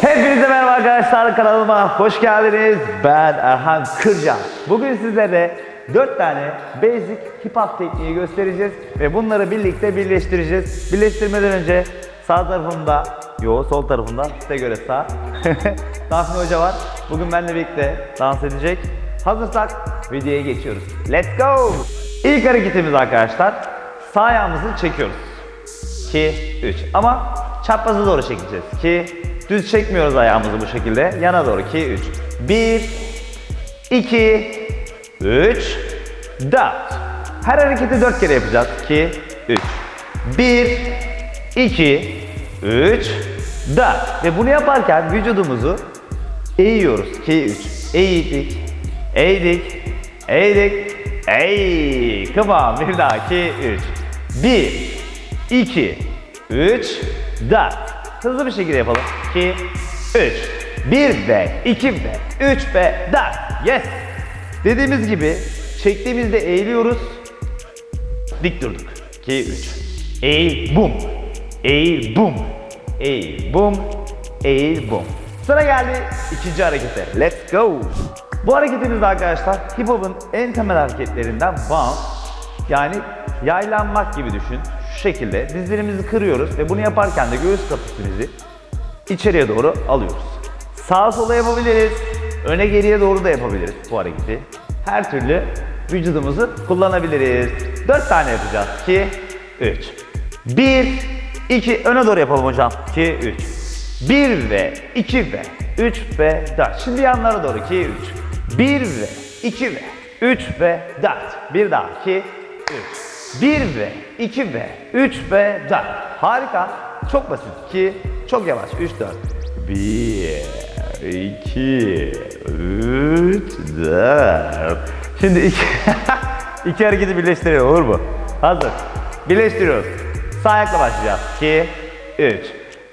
Hepinize merhaba arkadaşlar kanalıma hoş geldiniz. Ben Erhan Kırcan. Bugün sizlere 4 tane basic hip hop tekniği göstereceğiz ve bunları birlikte birleştireceğiz. Birleştirmeden önce sağ tarafımda, yo sol tarafımda size göre sağ. Dafne Hoca var. Bugün benimle birlikte dans edecek. Hazırsak videoya geçiyoruz. Let's go! İlk hareketimiz arkadaşlar sağ ayağımızı çekiyoruz. 2, 3. Ama çaprazı doğru çekeceğiz. 2, düz çekmiyoruz ayağımızı bu şekilde. Yana doğru 2, 3. 1, 2, 3, 4. Her hareketi 4 kere yapacağız. 2, 3. 1, 2, 3, 4. Ve bunu yaparken vücudumuzu eğiyoruz. 2, 3. Eğdik, eğdik, eğdik, eğ. Come on. Bir daha. 2, 3. 1, 2, 3, 4. Hızlı bir şekilde yapalım. 2, 3. 1 ve 2 ve 3 ve 4. Yes. Dediğimiz gibi çektiğimizde eğiliyoruz. Dik durduk. 2, 3. Eğil, bum. Eğil, bum. Eğil, bum. Eğil, bum. Sıra geldi ikinci harekete. Let's go. Bu hareketimiz arkadaşlar hip hop'un en temel hareketlerinden bounce. Yani yaylanmak gibi düşün. Şu şekilde dizlerimizi kırıyoruz ve bunu yaparken de göğüs kafesimizi içeriye doğru alıyoruz. Sağa sola yapabiliriz. Öne geriye doğru da yapabiliriz bu hareketi. Her türlü vücudumuzu kullanabiliriz. 4 tane yapacağız. 2, 3. 1, 2, öne doğru yapalım hocam. 2, 3. 1 ve 2 ve 3 ve 4. Şimdi yanlara doğru 2, 3. 1 ve 2 ve 3 ve 4. Bir daha 2, 3. 1 ve 2 ve 3 ve 4. Harika. Çok basit. 2, çok yavaş. 3, 4. 1, 2, 3, 4. Şimdi iki, iki hareketi birleştirelim olur mu? Hazır. Birleştiriyoruz. Sağ ayakla başlayacağız. 2, 3.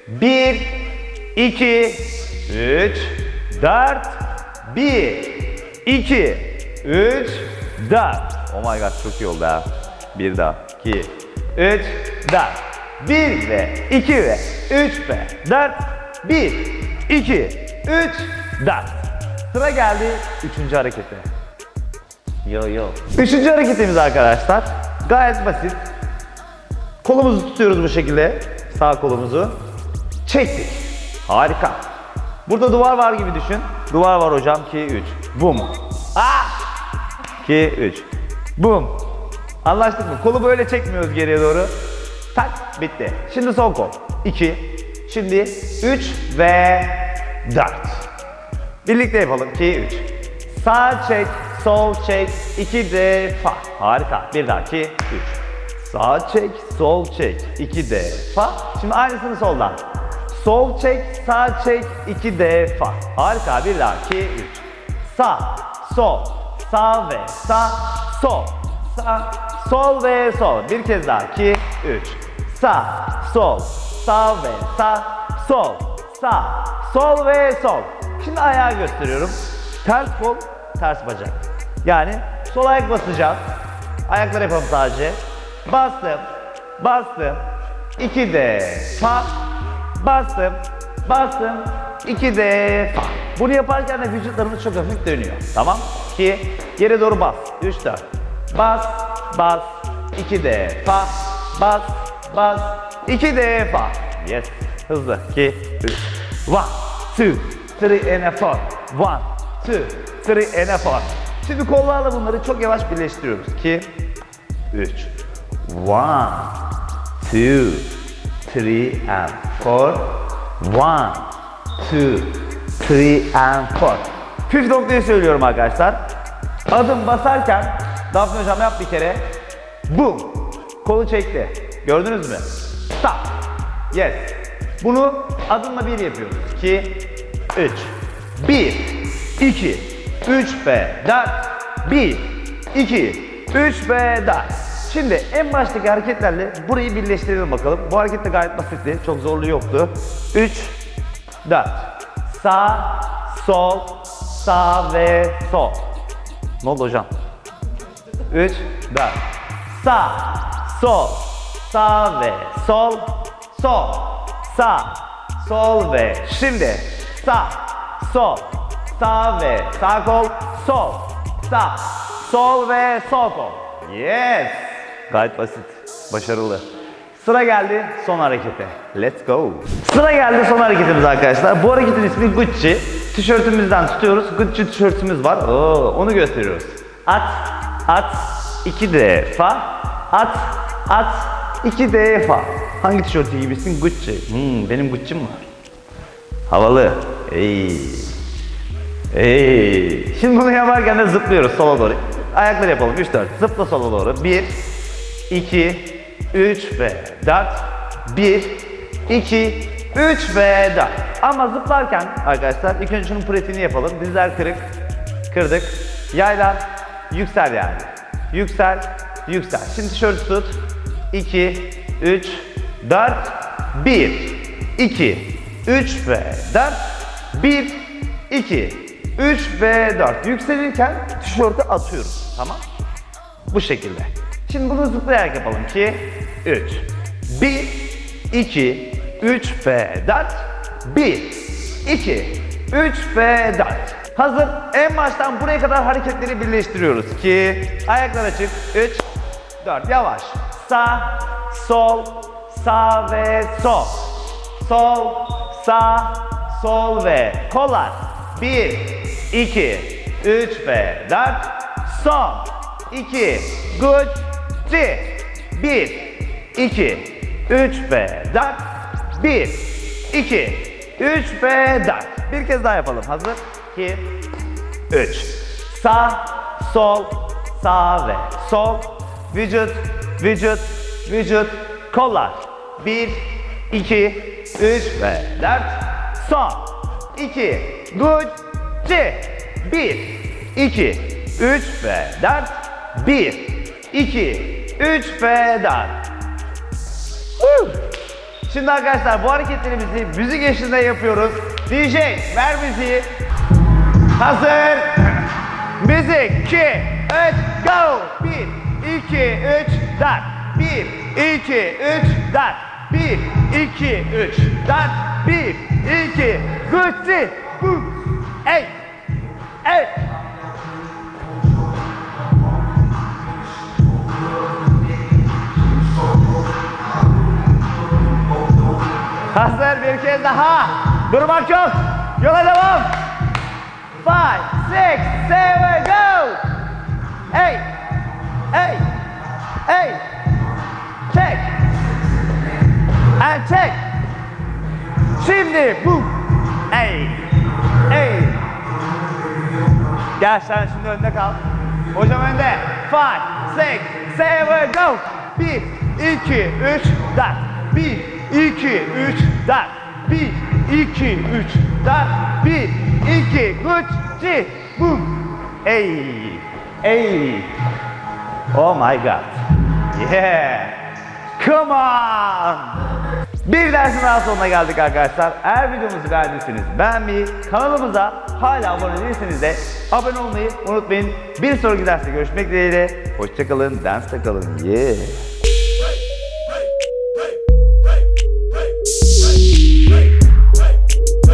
1, 2, 3, 4, 1, 2, 3, 4. Oh my god çok iyi oldu ha. Bir daha. 2, 3, 4. 1 ve 2 ve 3 ve 4. 1, 2, 3, 4. Sıra geldi 3. harekete. Yo yo. Üçüncü hareketimiz arkadaşlar. Gayet basit. Kolumuzu tutuyoruz bu şekilde. Sağ kolumuzu. Çektik. Harika. Burada duvar var gibi düşün. Duvar var hocam. 2, 3. Bum. Ah! 2, 3. Bum. Anlaştık mı? Kolu böyle çekmiyoruz geriye doğru. Tak, bitti. Şimdi sol kol. 2. Şimdi 3 ve 4. Birlikte yapalım. 2, 3. Sağ çek, sol çek, 2 defa. Harika. Bir daha 2, 3. Sağ çek, sol çek, 2 defa. Şimdi aynısını soldan. Sol çek, sağ çek, 2 defa. Harika. Bir daha 2, 3. Sağ, sol, sağ ve sağ, sol. Sağ, sol ve sol. Bir kez daha. 2, 3. Sağ, sol, sağ ve sağ, sol. Sağ, sol ve sol. Şimdi ayağı gösteriyorum. Ters kol, ters bacak. Yani sol ayak basacağım. Ayakları yapalım sadece. Bastım, bastım. İki defa. Bastım, bastım. iki defa. Bunu yaparken de vücutlarımız çok hafif dönüyor. Tamam? Ki yere doğru bas. Üç, dört. Bas, bas. iki defa. Bas, bas. iki defa. Yes. Hızlı. İki, üç. One, two, three and a four. One, two, three and a four. Şimdi kollarla bunları çok yavaş birleştiriyoruz. 2, 3. 1, 2, 3 and 4. 1, 2, 3 and 4. Püf noktayı söylüyorum arkadaşlar. Adım basarken Dafne hocam yap bir kere. Boom. Kolu çekti. Gördünüz mü? Stop. Yes. Bunu adımla bir yapıyoruz. 2, 3. 1, 2, 3 ve 4. 1, 2, 3 ve 4. Şimdi en baştaki hareketlerle burayı birleştirelim bakalım. Bu hareket de gayet basitti. Çok zorluğu yoktu. 3, 4. Sağ, sol, sağ ve sol. Ne oldu hocam? 3, 4. Sağ, sol, sağ ve sol, sol, sağ, sol ve şimdi sağ, sol, sağ ve sağ kol, sol, sağ, sol ve sol kol. Yes. Gayet basit, başarılı. Sıra geldi son harekete. Let's go. Sıra geldi son hareketimiz arkadaşlar. Bu hareketin ismi Gucci. Tişörtümüzden tutuyoruz. Gucci tişörtümüz var. Oo, onu gösteriyoruz. At, at, iki defa. At, at, iki defa. Hangi tişörtü giymişsin? Gucci. Hmm, benim Gucci'm var. Havalı. Ey. Ey. Şimdi bunu yaparken de zıplıyoruz sola doğru. Ayakları yapalım. 3 4. Zıpla sola doğru. 1 2 3 ve 4 1 2 3 ve 4. Ama zıplarken arkadaşlar ilk önce şunun pratiğini yapalım. Dizler kırık. Kırdık. Yaylan. Yüksel yani. Yüksel. Yüksel. Şimdi tişörtü tut. 2 3 4 1 2 3 ve 4 1 2 3 ve 4 yükselirken tişörtü atıyoruz. Tamam? Bu şekilde. Şimdi bunu zıplayarak yapalım. 2 3 1 2 3 ve 4 1 2 3 ve 4 Hazır. En baştan buraya kadar hareketleri birleştiriyoruz. 2 Ayaklar açık. 3 4 Yavaş. Sağ, sol, sağ ve sol. Sol, sağ, sol ve kollar. 1, 2, 3 ve 4. Son. 2, good, 1, 2, 3 ve 4. 1, 2, 3 ve 4. Bir kez daha yapalım. Hazır? 2, 3. Sağ, sol, sağ ve sol. Vücut, vücut, vücut, kollar. 1, 2, 3 ve 4. Son. 2, good, 1, 2, 3 ve 4. 1, 2, 3 ve 4. Woo! Şimdi arkadaşlar bu hareketlerimizi müzik eşliğinde yapıyoruz. DJ ver müziği. Hazır. Müzik 2, 3, go. 1, 2, 3, 4. 1, 2, 3, 4. 1, 2, 3, 4. 1, 2, Gucci. Boom. Ey. Ey. Hazır bir kez daha. Durmak yok. Yola devam. Five, six, seven, go. Hey, hey, hey. Check. And check. Şimdi bu. Hey, hey. Gel sen şimdi önde kal. Hocam önde. Five, six, seven, go. Bir, iki, üç, dört. Bir, iki, üç, dört. Bir, iki, üç, dört. Bir, iki, üç, ci, boom. Ey, ey. Oh my God. Yeah. Come on. Bir dersin daha sonuna geldik arkadaşlar. Eğer videomuzu beğendiyseniz beğenmeyi, kanalımıza hala abone değilseniz de abone olmayı unutmayın. Bir sonraki derste görüşmek dileğiyle. Hoşçakalın, dansta kalın. Yeah.